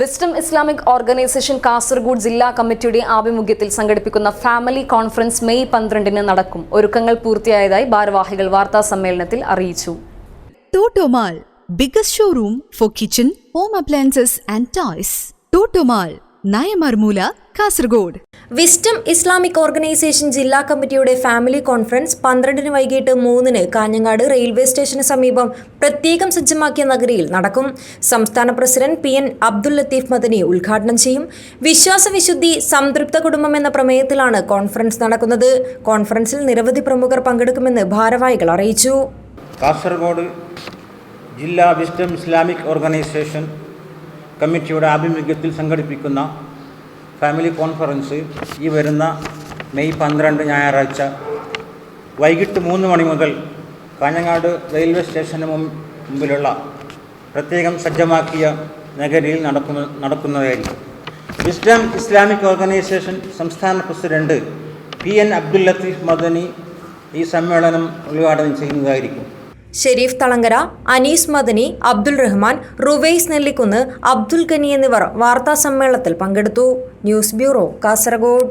Wisdom Islamic organisation Kasaragod ജില്ലാ കമ്മിറ്റിയുടെ ആഭിമുഖ്യത്തിൽ സംഘടിപ്പിക്കുന്ന ഫാമിലി കോൺഫറൻസ് മെയ് പന്ത്രണ്ടിന് നടക്കും ഒരുക്കങ്ങൾ പൂർത്തിയായതായി ഭാരവാഹികൾ വാർത്താ സമ്മേളനത്തിൽ അറിയിച്ചു biggest showroom for kitchen, home appliances and toys. Totomal, Nayamarmula, Kasaragod. Wisdom Islamic organisation ജില്ലാ കമ്മിറ്റിയുടെ ഫാമിലി കോൺഫറൻസ് പന്ത്രണ്ടിന് വൈകിട്ട് മൂന്നിന് കാഞ്ഞങ്ങാട് റെയിൽവേ സ്റ്റേഷന് സമീപം പ്രത്യേകം സജ്ജമാക്കിയ നഗരിയിൽ നടക്കും. സംസ്ഥാന president P N Abdul Latheef Madani ഉദ്ഘാടനം ചെയ്യും. വിശ്വാസവിശുദ്ധി സംതൃപ്ത കുടുംബം എന്ന പ്രമേയത്തിലാണ് കോൺഫറൻസ് നടക്കുന്നത്. കോൺഫറൻസിൽ നിരവധി പ്രമുഖർ പങ്കെടുക്കുമെന്ന് ഭാരവാഹികൾ അറിയിച്ചു. കാസർഗോഡ് ജില്ലാ വിസ്റ്റം ഇസ്ലാമിക് ഓർഗനൈസേഷൻ കമ്മിറ്റിയുടെ ആഭിമുഖ്യത്തിൽ സംഘടിപ്പിക്കുന്ന ഫാമിലി കോൺഫറൻസ് ഈ വരുന്ന മെയ് പന്ത്രണ്ട് ഞായറാഴ്ച വൈകിട്ട് മൂന്ന് മണി മുതൽ കാഞ്ഞങ്ങാട് റെയിൽവേ സ്റ്റേഷന് മുമ്പിലുള്ള പ്രത്യേകം സജ്ജമാക്കിയ നഗരിയിൽ നടക്കുന്ന നടക്കുന്നതായിരിക്കും. വിസ്ഡം ഇസ്ലാമിക് ഓർഗനൈസേഷൻ സംസ്ഥാന president P N Abdul Latheef Madani ഈ സമ്മേളനം ഉദ്ഘാടനം ചെയ്യുന്നതായിരിക്കും. ഷെരീഫ് തളങ്കര അനീസ് മദനി അബ്ദുൾ റഹ്മാൻ റുവൈസ് നെല്ലിക്കുന്ന് അബ്ദുൽ ഖനി എന്നിവർ വാർത്താ സമ്മേളനത്തിൽ പങ്കെടുത്തു. News bureau Kasaragod.